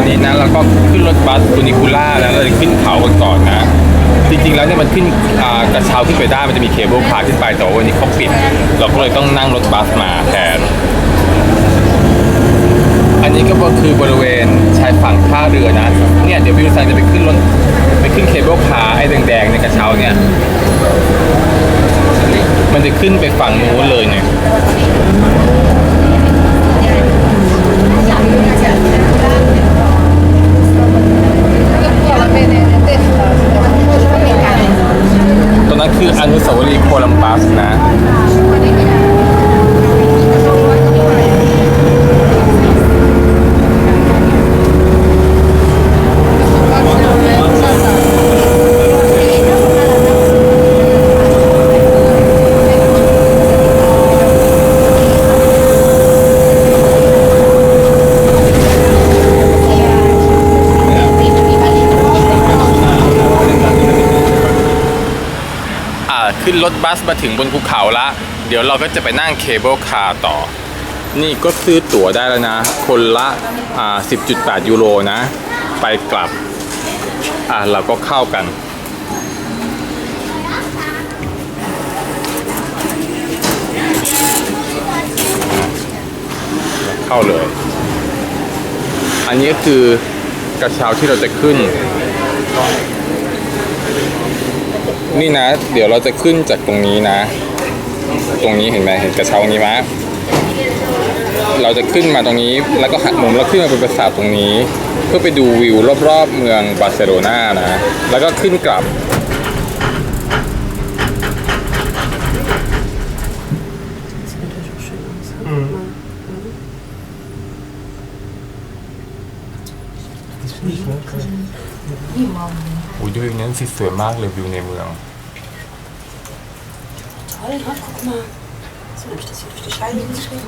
อนนี้นะเราก็ขึ้นรถบัสตูนิคูล่าแล้วเราจะขึ้นเขากันก่อนนะ จริงๆแล้วเนี่ยมันขึ้นกระเช้าขึ้นไปได้มันจะมีเคเบิลคาร์ขึ้นไปแต่ว่าวันนี้เขาปิด เราก็เลยต้องนั่งรถบัสมาแทนอันนี้ก็คือบริเวณชายฝั่งท่าเรือนะเนี่ยเดี๋ยววิวซังจะไปขึ้นรถไปขึ้นเคเบิลคาร์ไอ้แดงๆในกระเช้าเนี่ยมันจะขึ้นไปฝั่งนู้นเลยเนี่ย ตรงนั้นคืออนุสาวรีย์โคลัมบัสนะ อ่าขึ้นรถ บัสมาถึงบนภูเขาละ เดี๋ยวเราก็จะไปนั่งเคเบิลคาร์ต่อ นี่ก็ซื้อตั๋วได้แล้วนะ คนละอ่า10.8 ยูโรนะ ไปกลับ อ่าเราก็เข้ากัน เข้าเลย อันนี้ก็คือกระเช้าที่เราจะขึ้น นี่นะ เดี๋ยวเราจะขึ้นจากตรงนี้นะ ตรงนี้เห็นไหมเห็นกระเช้านี้ไหมเราจะขึ้นมาตรงนี้แล้วก็หักมุมแล้วขึ้นมาเป็นปราสาทตรงนี้ เพื่อไปดูวิวรอบๆเมืองบาร์เซโลนานะ แล้วก็ขึ้นกลับ นั้นสิสวยมากเลยวิวในเมือง Toll, ne? guck mal. So habe ich das hier durch die Scheibe geschrieben.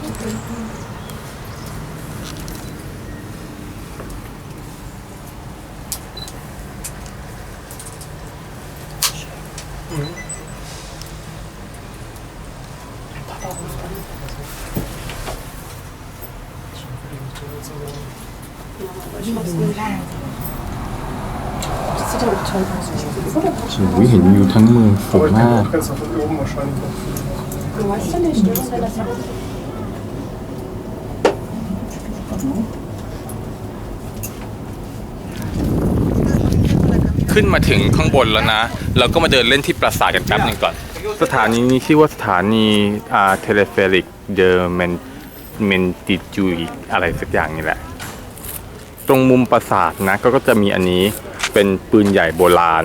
Papa ruft an. Ja, aber ich mach's nicht. Das sieht aber toll aus. Oder? โอ้ยเห็นวิวทั้งเมืองสวย Aber ich มาก kann es von oben wahrscheinlich noch. Du weißt ja nicht, oder? Wenn das ขึ้นมาถึงข้างบนแล้วนะ เราก็มาเดินเล่นที่ปราสาทกันแป๊บหนึงก่อน สถานีนี้ชื่อว่าสถานีอ่าเทเลเฟริกเดอเมนเมนติจูอีอะไรสักอย่างนี่แหละ ตรงมุมปราสาทนะก็ก็จะมีอันนี้ เป็นปืนใหญ่โบราณ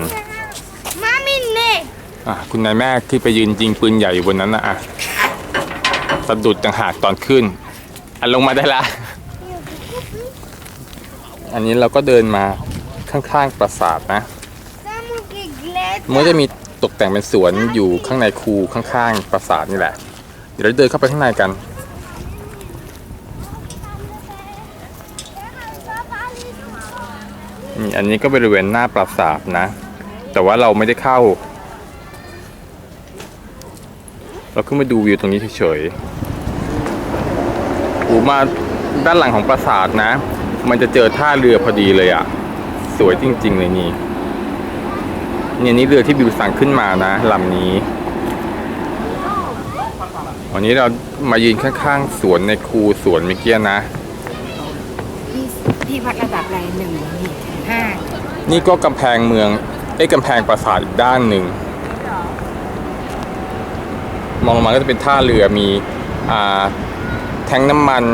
Mami, nee. อะคุณนายแม่ที่ไปยืนยิงปืนใหญ่อยู่บนนั้นนะอะสะดุดต่างหากตอนขึ้น อันลงมาได้ละ อันนี้เราก็เดินมาข้างๆปราสาทนะ Samu geglätt. มันก็จะมีตกแต่งเป็นสวนอยู่ข้างในคูข้างๆปราสาทนี่แหละ เดี๋ยวเราเดินเข้าไปข้างในกัน นี่อันนี้ก็บริเวณหน้าปราสาทนะ แต่ว่าเราไม่ได้เข้า เราขึ้นมาดูวิวตรงนี้เฉยๆอูมาด้านหลังของปราสาทนะ มันจะเจอท่าเรือพอดีเลยอะ่ะ สวยจริง ๆ เลยนี่เนี่ยนี่เรือที่บิวสั่งขึ้นมานะลำนี้ วันนี้เรามายืนข้างๆสวนในคูสวนเมื่อกี้นะ พี่พี่วัดระดับอะไรหนึ่งนี่ ห้านี่ก็กำแพงเมืองไอ้ยกำแพงปราสาทอีกด้านหนึ่ง มองลงมาก็จะเป็นท่าเรือมีอ่าแทงน้ำมัน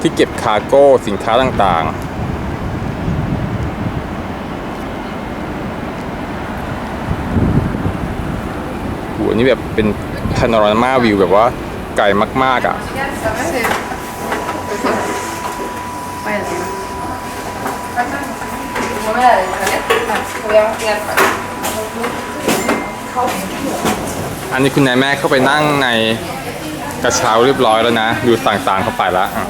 ที่เก็บคาร์โก้สินค้าต่างๆโหอันนี้แบบเป็นพาโนรามาวิวแบบว่าไกลมาก ๆอะ อันนี้คุณนายแม่เข้าไปนั่งในกระเช้าเรียบร้อยแล้วนะ อยู่ต่างๆเข้าไปแล้วอะ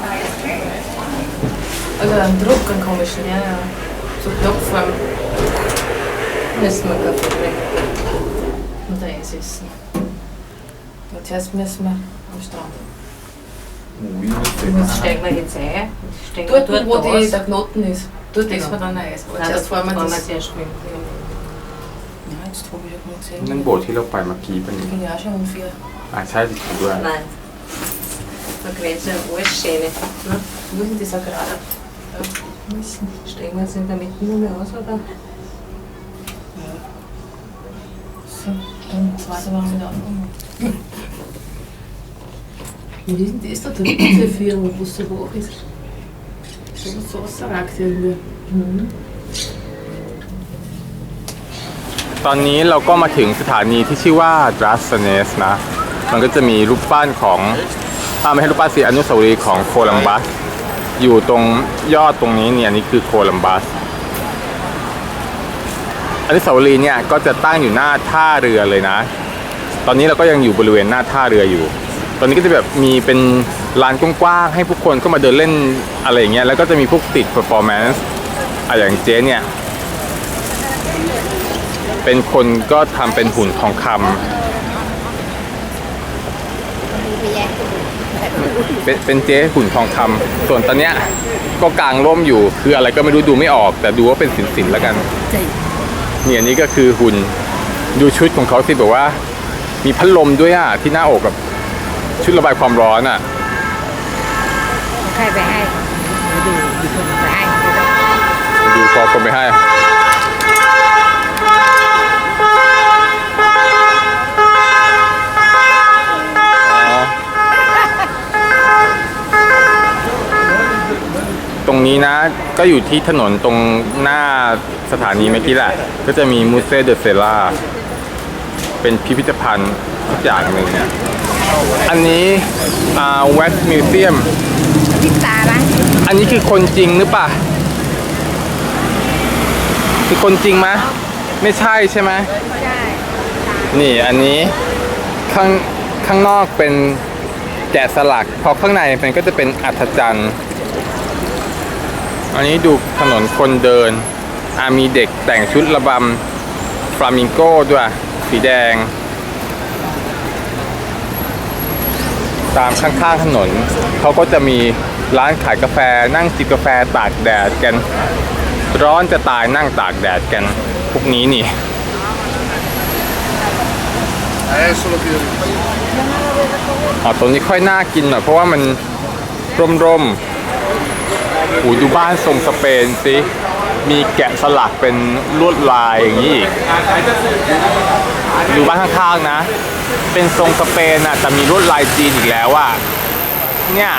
Also dann drucken komischen, ja, ja. So klopfen. Müssen wir gerade bringen. Und da ist es. Und jetzt müssen wir am Strand. Das stellen wir jetzt ein. Stecken Dort, wir wo die, aus. der Knoten ist. Dort Genau. ist man dann Eis. Aber Nein, zuerst das wollen wir wollen wir das. zuerst mit. Ja, jetzt habe ich mal gesehen. นั่นโบสถ์ที่เราไปเมื่อกี้เป็น Ich bin ja auch schon ungefähr. อ่าใช่จริงด้วย Nein. Da quetschen alles Schöne. Ne? Wo ist denn dieser gerade? Stellen wir jetzt in der Mitte nur mehr aus, oder? So, dann zweite Mal wieder aufmachen. Wo ist denn das da drin, diese Führung, wo es so hoch ist? Sosa aktivde. Mm. ตอนนี้เราก็มาถึงสถานีที่ชื่อว่า d r a s n e s นะ มันก็จะมีรูปปั้นของอ่าไม่ใช่รูปปั้นสิอนุสาวรีย์ของโคลัมบัส อยู่ตรงยอดตรงนี้เนี่ยนี่คือโคลัมบัส อนุสาวรีย์เนี่ยก็จะตั้งอยู่หน้าท่าเรือเลยนะ ตอนนี้เราก็ยังอยู่บริเวณหน้าท่าเรืออยู่ ตอนนี้ก็จะแบบมีเป็นลานกว้างๆให้ผู้คนเข้ามาเดินเล่นอะไรอย่างเงี้ยแล้วก็จะมีพวกติด performance อะอย่างเจ๊เนี่ย เป็นคนก็ทำเป็นหุ่นทองคำเป็นเป็นเจ๊หุ่นทองคำส่วนตอนเนี้ยก็กลางร่มอยู่คืออะไรก็ไม่รู้ดูไม่ออก แต่ดูว่าเป็นสินสินแล้วกันเนี่ยนนี้ก็คือหุ่นดูชุดของเขาสิแบบว่า มีพัดลมด้วยอะที่หน้าอกแบบ ชุดระบายความร้อนอะใครไปให้ดี๋ยวดูคนไปให้ไม่ต้องดูกอคนไปให้ตรงนี้นะก็อยู่ที่ถนนตรงหน้าสถานีเมื่อกี้แหละ ก็จะมีมูเซ่เดอเซล่าเป็นพิพิธภัณฑ์ทุกอย่างหนึ่งเนี่ย อันนี้อ่าเวสต์มิวเซียม พิซซ่าบ้างอันนี้คือคนจริงหรือเปล่าคือคนจริงไหมไม่ใช่ใช่ไหมใช่นี่อันนี้ข้างข้างนอกเป็นแกะสลัก พอข้างในมันก็จะเป็นอัศจรรย์ อันนี้ดูถนนคนเดินอามีเด็กแต่งชุดระบำฟลามิงโก้ด้วย สีแดง ตามข้างๆถนนเขาก็จะมีร้านขายกาแฟนั่งจิบกาแฟตากแดดกัน ร้อนจะตายนั่งตากแดดกันพวกนี้นี่อ๋อตรงนี้ค่อยน่ากินหน่อยเพราะว่ามันร่มร่มๆอูดูบ้านทรงสเปนสิมีแกะสลักเป็นลวดลายอย่างนี้อีกดูบ้านข้างๆนะ เป็นทรงสเปนอะแต่มีลวดลายจีนอีกแล้วอะเนี่ย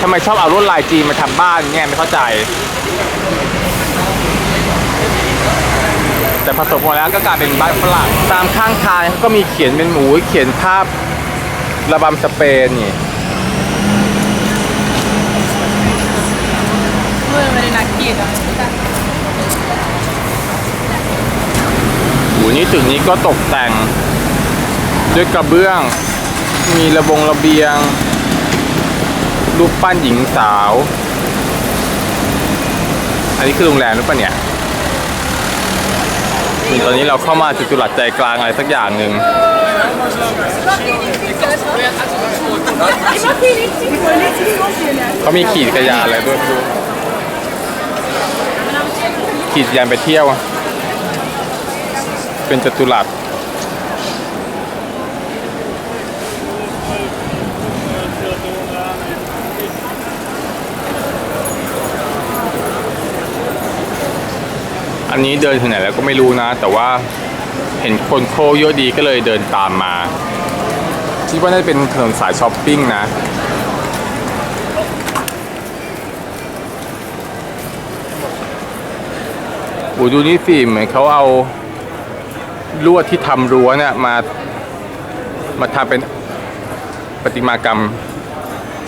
ทำไมชอบเอาลวดลายจีนมาทำบ้านเนี่ยไม่เข้าใจ แต่ผสมมาแล้วก็กลายเป็นบ้านฝรั่งตามข้างทางก็มีเขียนเป็นหมูเขียนภาพระบำสเปนนี่โอ้นี่ นี่ตึกนี้ก็ตกแต่ง ด้วยกระเบื้อง มีระบงระเบียง รูปปั้นหญิงสาว อันนี้คือโรงแรมหรือเปล่าเนี่ยนตอนนี้เราเข้ามาจุดหลักใจกลางอะไรสักอย่างหนึ่งเขามีขี่จักรยาอะไรด้วย ขี่จักรยานไปเที่ยวอะ เป็นจตุรัสอันนี้เดินถึงไหนแล้วก็ไม่รู้นะ แต่ว่าเห็นคนโคเยอะดีก็เลยเดินตามมาคิดว่าน่าจะเป็นถนนสายช้อปปิ้งนะโอ้ดูนี่สิเหมือนเขาเอา ลวดที่ทำรั้วเนี่ยมามาทำเป็นประติมากรรม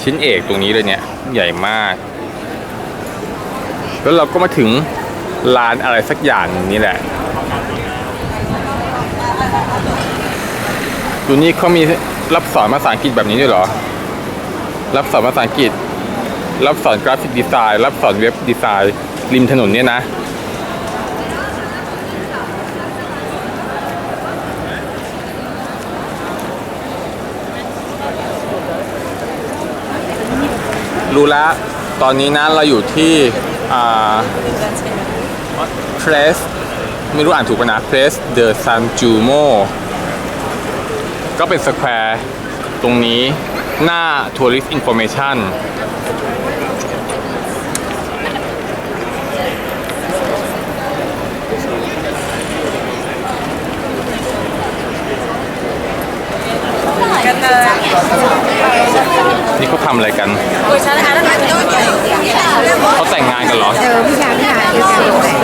ชิ้นเอกตรงนี้เลยเนี่ยใหญ่มาก แล้วเราก็มาถึงลานอะไรสักอย่างหนึ่งนี่แหละดูนี่เขามีรับสอนภาษาอังกฤษแบบนี้ด้วยเหรอ รับสอนภาษาอังกฤษ รับสอนกราฟิกดีไซน์ รับสอนเว็บดีไซน์ ริมถนนเนี่ยนะ รู้แล้ว ตอนนี้นะเราอยู่ที่อ่า Place ไม่รู้อ่านถูกปะนะ Place de San Jumo ก็เป็นสแควร์ตรงนี้หน้า Tourist Information ทำอะไรกันเขาแต่งงานกันเหรอ เออผู้ชายผู้ชายผู้ชายผู้ชาย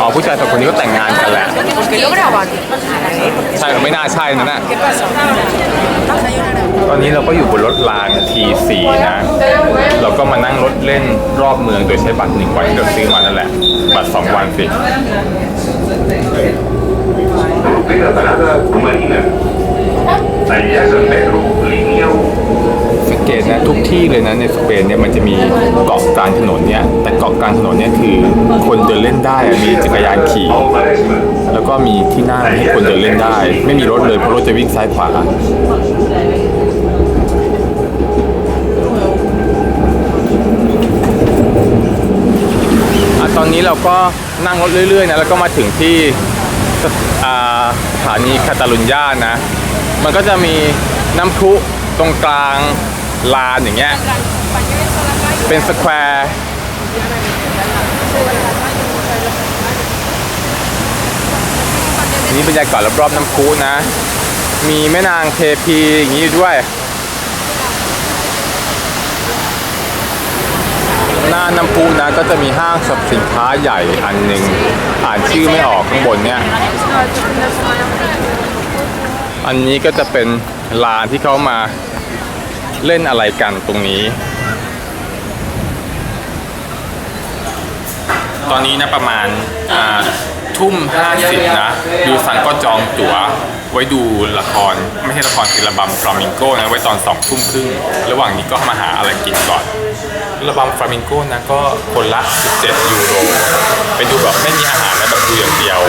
อ๋อผู้ชายสองคนนี้ก็แต่งงานกันแหละ ใช่หรือไม่น่าใช่นะน่ะตอนนี้เราก็อยู่บนรถราง T4 นะ เราก็มานั่งรถเล่นรอบเมืองโดยใช้บัตรหนึ่งวันที่เราซื้อมานั่นแหละ บัตรสองวันสิ Primera parada, Marina. ที่เลยนะในสเปนเนี่ยมันจะมีเกาะกลางถนนเนี่ยแต่เกาะกลางถนนเนี่ยคือคนเดินเล่นได้มีจักรยานขี่ แล้วก็มีที่นั่งให้คนเดินเล่นได้ ไม่มีรถเลยเพราะรถจะวิ่งซ้ายขวาตอนนี้เราก็นั่งรถเรื่อยๆนะแล้วก็มาถึงที่สอ่าสถานีคาตาลุญญานะ มันก็จะมีน้ำพุตรงกลาง ลานอย่างเงี้ย เป็นสแควร์นี่บรรยากาศรอบๆน้ำพุนะ มีแม่นางเทพีอย่างนี้ด้วย หน้าน้ำพุนะก็จะมีห้างสรรพสินค้าใหญ่อันหนึ่งอ่านชื่อไม่ออกข้างบนเนี่ย อันนี้ก็จะเป็นลานที่เขามา เล่นอะไรกันตรงนี้ ตอนนี้นะประมาณอ่าทุ่มห้าสิบนะยูซันก็จองตั๋วไว้ดูละคร ไม่ใช่ละครคือระบำฟลามิงโก้นะไว้ตอนสองทุ่มครึ่งระหว่างนี้ก็มาหาอะไรกินก่อนระบำฟลามิงโก้นะก็คนละ 17 ยูโรไปดูแบบไม่มีอาหารนะแบบดูอย่างเดียว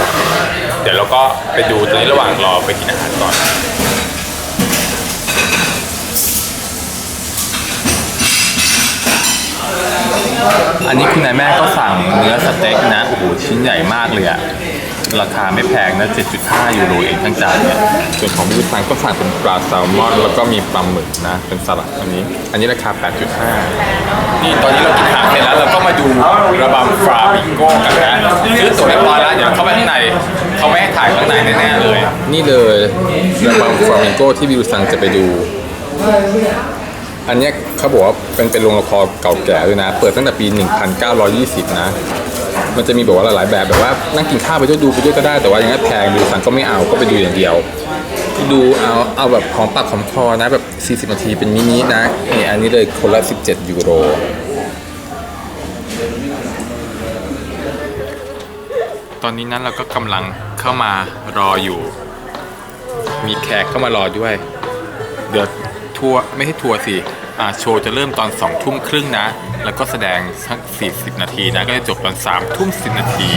เดี๋ยวเราก็ไปดูตอนนี้ระหว่างรอไปกินอาหารก่อน อันนี้คุณนายแม่ก็สั่งเนื้อสเต็กนะ โอ้โห ชิ้นใหญ่มากเลยอะราคาไม่แพงนะ 7.5 ยูโรเองทั้งจานเนี่ย ส่วนของพี่ฟังก็สั่งเป็นปลาแซลมอน แล้วก็มีปลาหมึกนะ เป็นสลัดอันนี้ อันนี้ราคา 8.5 นี่ตอนนี้เรากินอาหารเสร็จแล้วเราก็มาดูระบำฟลามิงโก้กันนะซื้อตั๋วเรียบร้อยแล้วเดี๋ยวเข้าไปข้างในเขาไม่ให้ถ่ายข้างในแน่ๆเลย นี่เลยระบำฟลามิงโก้ที่วิวซังจะไปดู อันเนี้ยเขาบอกว่าเป็นเป็นโรงละครเก่าแก่ด้วยนะ เปิดตั้งแต่ปี 1920 นะ มันจะมีแบบว่าหลายๆแบบแบบว่านั่งกินข้าวไปด้วยดูไปด้วยก็ได้ แต่ว่าอย่างนั้นแพงดูสั่งก็ไม่เอาก็ไปดูอย่างเดียว ดูเอาเอาแบบของปากของคอนะแบบ 40 นาทีเป็นมินินะนี่อันนี้เลยคนละ 17 ยูโรตอนนี้นั้นเราก็กำลังเข้ามารออยู่ มีแขกเข้ามารอด้วย เดี๋ยว ทัวร์ไม่ใช่ทัวร์สิอ่าโชว์จะเริ่มตอน2องทุ่มครึ่งนะ แล้วก็แสดงสัก 40 นาทีนะ ก็จะจบตอน3ามทุ่มสินาที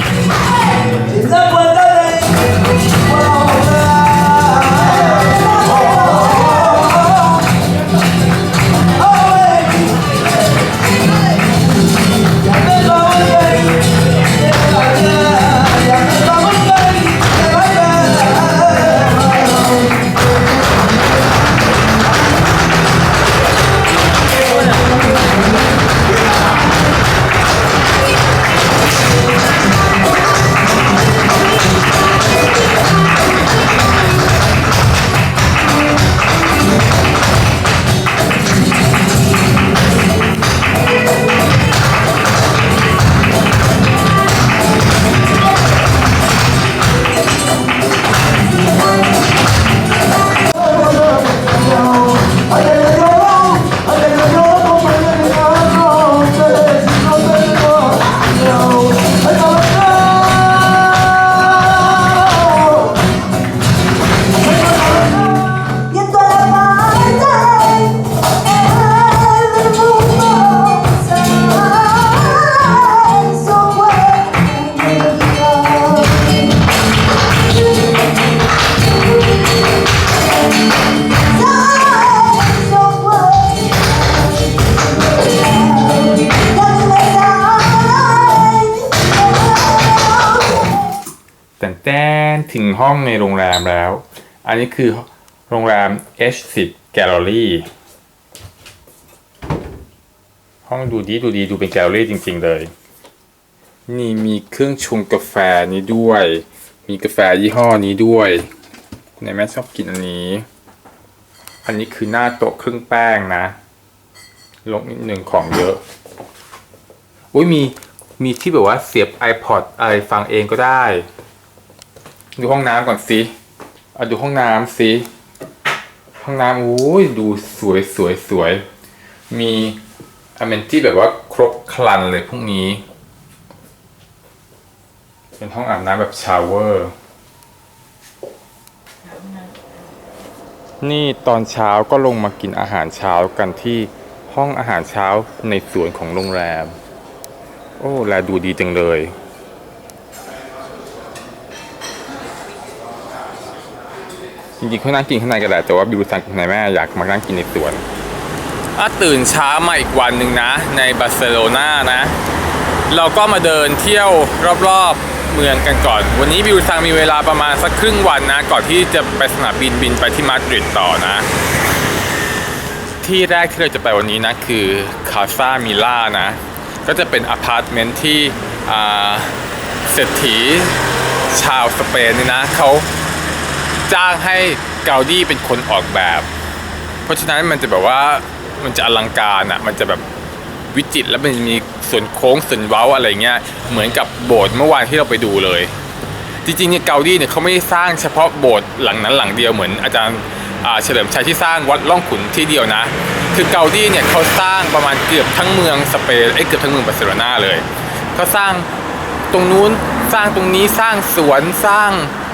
ห้องในโรงแรมแล้ว อันนี้คือโรงแรม H10 Gallery ห้องดูดีดูดีดูเป็นแกลเลอรี่จริง ๆ เลย นี่มีเครื่องชงกาแฟนี้ด้วย มีกาแฟยี่ห้อนี้ด้วยคุณนแม่ชอบกินอันนี้ อันนี้คือหน้าโต๊ะเครื่องแป้งนะ ลงนิดหนึ่งของเยอะอุ้ยมีมีที่แบบว่าเสียบ iPod อะไรฟังเองก็ได้ ดูห้องน้ำก่อนสิเอาดูห้องน้ำสิห้องน้ำอุ้ยดูสวยสวยสวย มีอเมนที่แบบว่าครบครันเลยพวกนี้ เป็นห้องอาบน้ำแบบชาวเวอร์ นี่ตอนเช้าก็ลงมากินอาหารเช้ากันที่ห้องอาหารเช้าในสวนของโรงแรม โอ้ แลดูดีจังเลย จริงๆเขานั่งกินข้างในกันแหละแต่ว่าบิวสั่งข้างในแม่อยากมานั่งกินในสวนอะตื่นเช้ามาอีกวันหนึ่งนะ ในบาร์เซโลนานะ เราก็มาเดินเที่ยวรอบๆเมืองกันก่อน วันนี้บิวซังมีเวลาประมาณสักครึ่งวันนะ ก่อนที่จะไปสนามบินบินไปที่มาดริดต่อนะ ที่แรกที่เราจะไปวันนี้นะคือคาซามิล่านะ ก็จะเป็นอพาร์ตเมนต์ที่เศรษฐีชาวสเปนนี่นะเขา จ้างให้เกาดี้เป็นคนออกแบบ เพราะฉะนั้นมันจะแบบว่ามันจะอลังการอะมันจะแบบวิจิตรแล้วมันมีส่วนโค้งส่วนเว้าอะไรเงี้ยเหมือนกับโบสถ์เมื่อวานที่เราไปดูเลย จริงๆเนี่ยเกาดี้เนี่ยเขาไม่ได้สร้างเฉพาะโบสถ์หลังนั้นหลังเดียวเหมือนอาจารย์เฉลิมชัยที่สร้างวัดล่องขุนที่เดียวนะ คือเกาดี้เนี่ยเขาสร้างประมาณเกือบทั้งเมืองสเปนไอ้เกือบทั้งเมืองบาร์เซโลนาเลยเขาสร้างตรงนู้นสร้างตรงนี้สร้างสวนสร้าง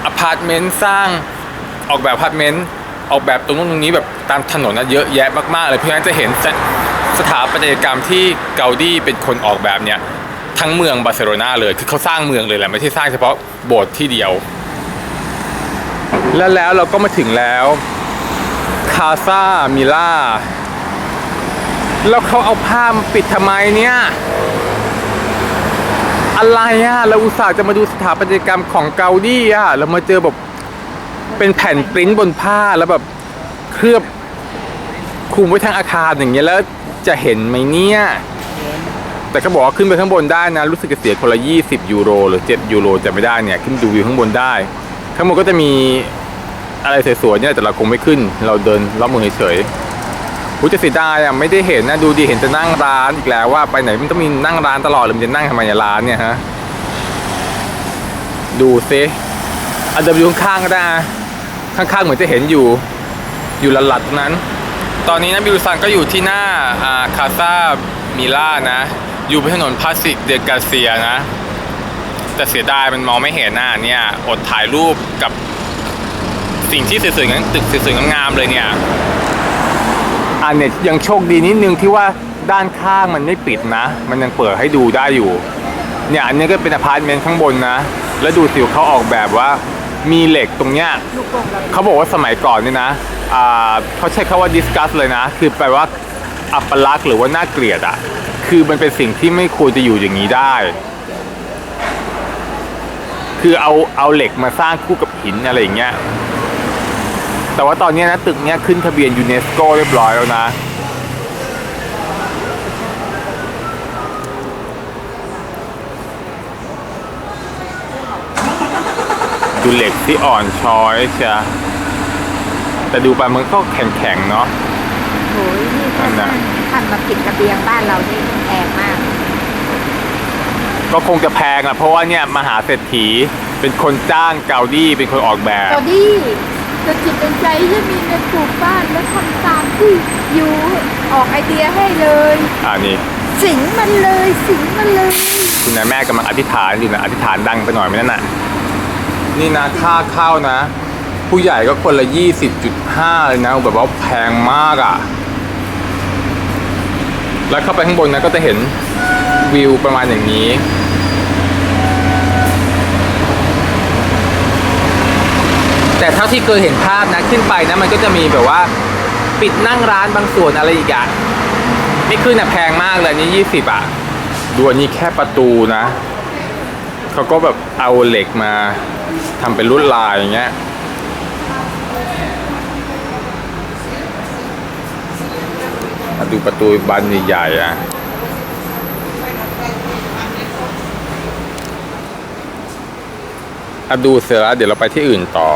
อพาร์ตเมนต์สร้าง ออกแบบพาร์ตเมนต์ออกแบบตรงนู้นตรงนี้แบบตามถนนนะเยอะแยะมากๆเลยเพราะฉะนั้นจะเห็นสถาปัตยกรรมที่เกาดี้เป็นคนออกแบบเนี่ยทั้งเมืองบาร์เซโลนาเลยคือเขาสร้างเมืองเลยแหละไม่ใช่สร้างเฉพาะโบสถ์ที่เดียว แล้วแล้วเราก็มาถึงแล้วคาซามิล่าแล้วเขาเอาผ้าปิดทำไมเนี่ยอะไรอะเราอุตส่าห์จะมาดูสถาปัตยกรรมของเกาดี้อะเรามาเจอแบบ เป็นแผ่นปริ้นบนผ้าแล้วแบบเคลือบคลุมไว้ทั้งอาคารอย่างเงี้ยแล้วจะเห็นไหมเนี่ย แต่เขาบอกว่าขึ้นไปข้างบนได้นะ รู้สึกจะเสียคนละ 20 ยูโร หรือ 7 ยูโรจะไม่ได้เนี่ย ขึ้นดูวิวข้างบนได้ ข้างบนก็จะมีอะไรสวยๆเนี่ยแต่เราคงไม่ขึ้น เราเดินรอบเมืองเฉยๆหูจะเสียดายอะไม่ได้เห็นนะดูดีเห็นจะนั่งร้านอีกแล้วว่าไปไหนมันต้องมีนั่งร้านตลอดเลยมันจะนั่งทำไมอะร้านเนี่ยฮะดูซิอันเดินไปดูข้างๆก็ได้ ข้างๆเหมือนจะเห็นอยู่อยู่หลัดๆตรงนั้น ตอนนี้นะบิวซังก็อยู่ที่หน้าอาคาซามิล่านะ อยู่บนถนนพาสิกเดกาเซียนะ แต่เสียดายมันมองไม่เห็นหน้าเนี่ยอดถ่ายรูปกับสิ่งที่สวยๆงั้นตึกสวยๆงามๆเลยเนี่ยอันเนี่ยยังโชคดีนิดนึงที่ว่าด้านข้างมันไม่ปิดนะ มันยังเปิดให้ดูได้อยู่ เนี่ยอันนี้ก็เป็นอพาร์ตเมนต์ข้างบนนะ แล้วดูสิวเขาออกแบบว่า มีเหล็กตรงเนี้ยเขาบอกว่าสมัยก่อนเนี่ยนะอ่าเขาใช้คาว่า discuss เลยนะ คือแปลว่าอัปลักษณ์หรือว่าน่าเกลียดอะคือมันเป็นสิ่งที่ไม่ควรจะอยู่อย่างนี้ได้ คือเอาเอาเหล็กมาสร้างคู่กับหินอะไรอย่างเงี้ยแต่ว่าตอนนี้นะตึกเนี้ยขึ้นทะเบียนยูเนสโกเรียบร้อยแล้วนะ ดูเหล็กที่อ่อนช้อยใช่แต่ดูไปมันก็แข็งๆเนาะโอ้ยนี่ถ้านั่นน่ะท่านมาปิดระเบียงบ้านเรานี่แพงมาก ก็คงจะแพงอะเพราะว่าเนี่ยมหาเศรษฐีเป็นคนจ้างเกาดี้เป็นคนออกแบบตอนนี้จะจิตเป็นใจจะมีเงินปลูกบ้านและทำตามที่ยูออกไอเดียให้เลย อ่านี่สิงมันเลยสิงมันเลย คุณนายแม่กำลังอธิษฐานอยู่นะอธิษฐานดังไปหน่อยไหมนั่นน่ะ นี่นะค่าเข้านะ ผู้ใหญ่ก็คนละ 20.5 เลยนะ แบบว่าแพงมากอะ่ะ แล้วเข้าไปข้างบนนะก็จะเห็นวิวประมาณอย่างนี้แต่เท่าที่เคยเห็นภาพนะขึ้นไปนะมันก็จะมีแบบว่า ปิดนั่งร้านบางส่วนอะไรอีกอะไม่ขึ้นอะแพงมากเลยอันนี่20อะดูนนี้แค่ประตูนะ เขาก็แบบเอาเหล็กมาทำเป็นลวดลายอย่างเงี้ยดูประตูบานใหญ่ๆอะอะดูเสร็จแล้วเดี๋ยวเราไปที่อื่นต่อ